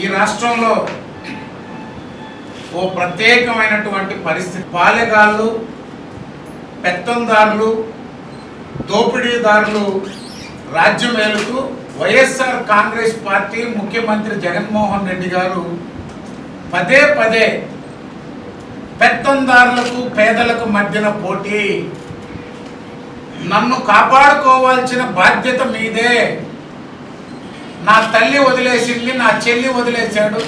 ఈ రాష్ట్రంలో ఓ ప్రత్యేకమైనటువంటి పరిస్థితి. పాలెగాళ్ళు పెత్తందారులు దోపిడీదారులు రాజ్యం ఏలుతూ వైఎస్ఆర్ కాంగ్రెస్ పార్టీ ముఖ్యమంత్రి జగన్మోహన్ రెడ్డి గారు పదే పదే పెత్తందారులకు పేదలకు మధ్యన పోటీ. నన్ను కాపాడుకోవాల్సిన బాధ్యత మీదే. నా తల్లి వదిలేసింది నా చెల్లి వదిలేశాడు.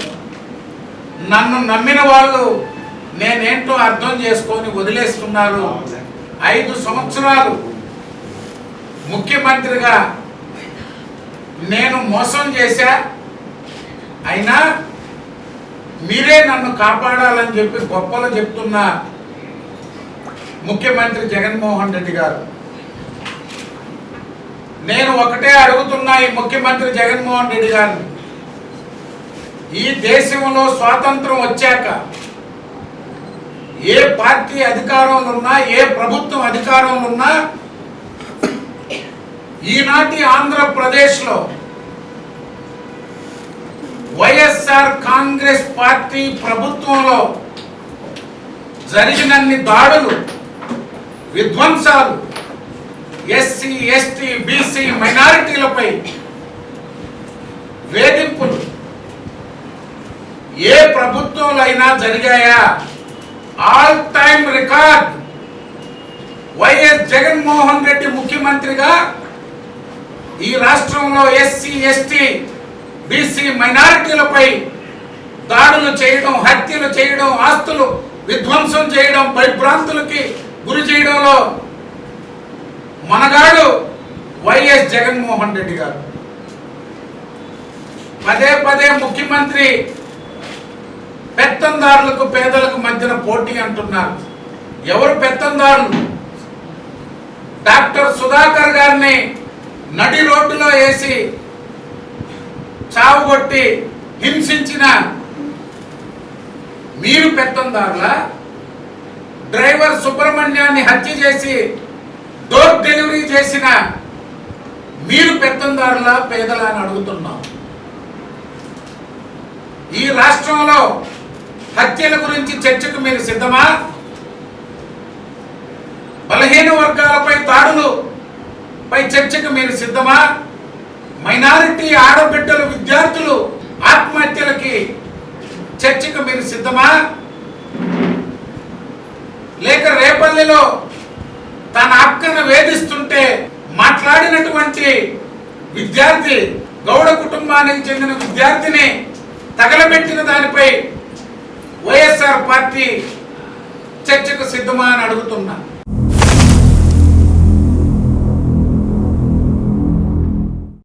నన్ను నమ్మిన వాళ్ళు నేనేంటో అర్థం చేసుకొని వదిలేస్తున్నారు. ఐదు సంవత్సరాలు ముఖ్యమంత్రిగా నేను మోసం చేశా. అయినా మీరే నన్ను కాపాడాలని చెప్పి గొప్పలు చెప్తున్న ముఖ్యమంత్రి జగన్మోహన్ రెడ్డి గారు. నేను ఒకటే అడుగుతున్నా ఈ ముఖ్యమంత్రి జగన్మోహన్ రెడ్డి గారిని. ఈ దేశంలో స్వాతంత్రం వచ్చాక ఏ పార్టీ అధికారంలో ఉన్నా ఏ ప్రభుత్వం అధికారంలో ఉన్నా ఈనాటి ఆంధ్రప్రదేశ్లో వైఎస్ఆర్ కాంగ్రెస్ పార్టీ ప్రభుత్వంలో జరిగినన్ని దాడులు విధ్వంసాలు ఎస్సీ ఎస్టీ బీసీ మైనారిటీలపై వేధింపులు ఏ ప్రభుత్వంలో అయినా జరిగాయా? All time record YS Jaganmohan Reddy ముఖ్యమంత్రిగా ఈ రాష్ట్రంలో ఎస్సీ ఎస్టీ బీసీ మైనారిటీలపై దాడులు చేయడం హత్యలు చేయడం ఆస్తులు విధ్వంసం చేయడం భయభ్రాంతులకి గురి చేయడంలో మనగాడు వైఎస్ జగన్మోహన్ రెడ్డి గారు. పదే పదే ముఖ్యమంత్రి పెత్తందారులకు పేదలకు మధ్యన పోటీ అంటున్నారు. ఎవరు పెత్తందారులు? డాక్టర్ సుధాకర్ గారిని నడి రోడ్డులో వేసి చావుగొట్టి హింసించిన మీరు పెత్తందారుల? డ్రైవర్ సుబ్రహ్మణ్యాన్ని హత్య చేసి డోర్ డెలివరీ చేసిన మీరు పెత్తందారులా పేదలా అని అడుగుతున్నాం. ఈ రాష్ట్రంలో హత్యల గురించి చర్చకు మీరు సిద్ధమా? బలహీన వర్గాలపై దాడులు పై చర్చకు మీరు సిద్ధమా? మైనారిటీ ఆడబిడ్డలు విద్యార్థులు ఆత్మహత్యలకి చర్చకు మీరు సిద్ధమా? లేక రేపల్లిలో వేధిస్తుంటే మాట్లాడినటువంటి విద్యార్థి గౌడ కుటుంబానికి చెందిన విద్యార్థిని తగలబెట్టిన దానిపై వైఎస్ఆర్ పార్టీ చర్చకు సిద్ధమా అని అడుగుతున్నా.